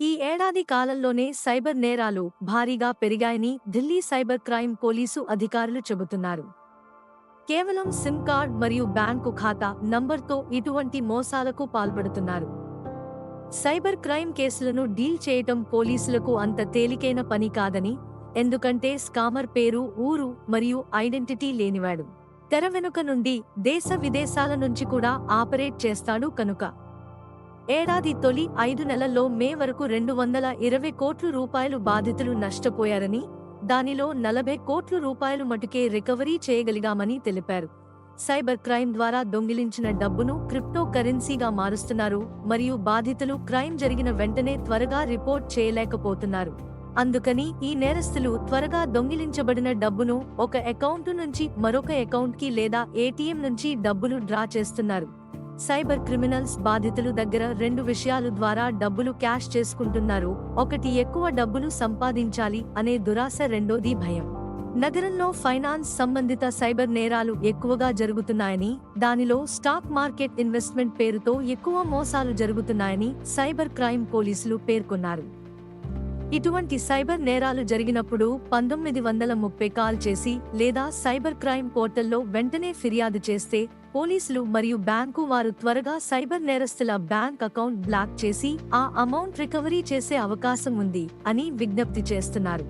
ఈ ఏడాది కాలంలోనే సైబర్ నేరాలు భారీగా పెరిగాయని ఢిల్లీ సైబర్ క్రైమ్ పోలీసు అధికారులు చెబుతున్నారు. కేవలం సిమ్ కార్డ్ మరియు బ్యాంకు ఖాతా నంబర్తో ఇటువంటి మోసాలకు పాల్పడుతున్నారు. సైబర్ క్రైమ్ కేసులను డీల్ చేయటం పోలీసులకు అంత తేలికైన పని కాదని ఎందుకంటే స్కామర్ పేరు ఊరు మరియు ఐడెంటిటీ లేనివాడు. తెర వెనుక నుండి దేశ విదేశాల నుంచి కూడా ఆపరేట్ చేస్తాడు కనుక. ఏడాది తొలి ఐదు నెలల్లో మే వరకు రెండు వందల ఇరవై కోట్ల రూపాయలు బాధితులు నష్టపోయారని దానిలో నలభై కోట్ల రూపాయలు మటుకే రికవరీ చేయగలిగామని తెలిపారు. సైబర్ క్రైమ్ ద్వారా దొంగిలించిన డబ్బును క్రిప్టో కరెన్సీగా మారుస్తున్నారు మరియు బాధితులు క్రైమ్ జరిగిన వెంటనే త్వరగా రిపోర్ట్ చేయలేకపోతున్నారు. అందుకని ఈ నేరస్తులు త్వరగా దొంగిలించబడిన డబ్బును ఒక అకౌంట్ నుంచి మరొక అకౌంట్కి లేదా ఏటీఎం నుంచి డబ్బులు డ్రా చేస్తున్నారు. సైబర్ క్రిమినల్స్ బాధితులు దగ్గర రెండు విషయాలు ద్వారా డబ్బులు క్యాష్ చేసుకుంటున్నారు. ఒకటి ఎక్కువ డబ్బులు సంపాదించాలి అనే దురాశ. రెండోది భయం. నగరంలో ఫైనాన్స్ సంబంధిత సైబర్ నేరాలు ఎక్కువగా జరుగుతున్నాయని దానిలో స్టాక్ మార్కెట్ ఇన్వెస్ట్మెంట్ పేరుతో ఎక్కువ మోసాలు జరుగుతున్నాయని సైబర్ క్రైమ్ పోలీసులు పేర్కొన్నారు. ఇటువంటి సైబర్ నేరాలు జరిగినప్పుడు పంతొమ్మిది వందల ముప్పై కాల్ చేసి లేదా సైబర్ క్రైమ్ పోర్టల్లో వెంటనే ఫిర్యాదు చేస్తే పోలీసులు మరియు బ్యాంకు వారు త్వరగా సైబర్ నేరస్తుల బ్యాంక్ అకౌంట్ బ్లాక్ చేసి ఆ అమౌంట్ రికవరీ చేసే అవకాశం ఉంది అని విజ్ఞప్తి చేస్తున్నారు.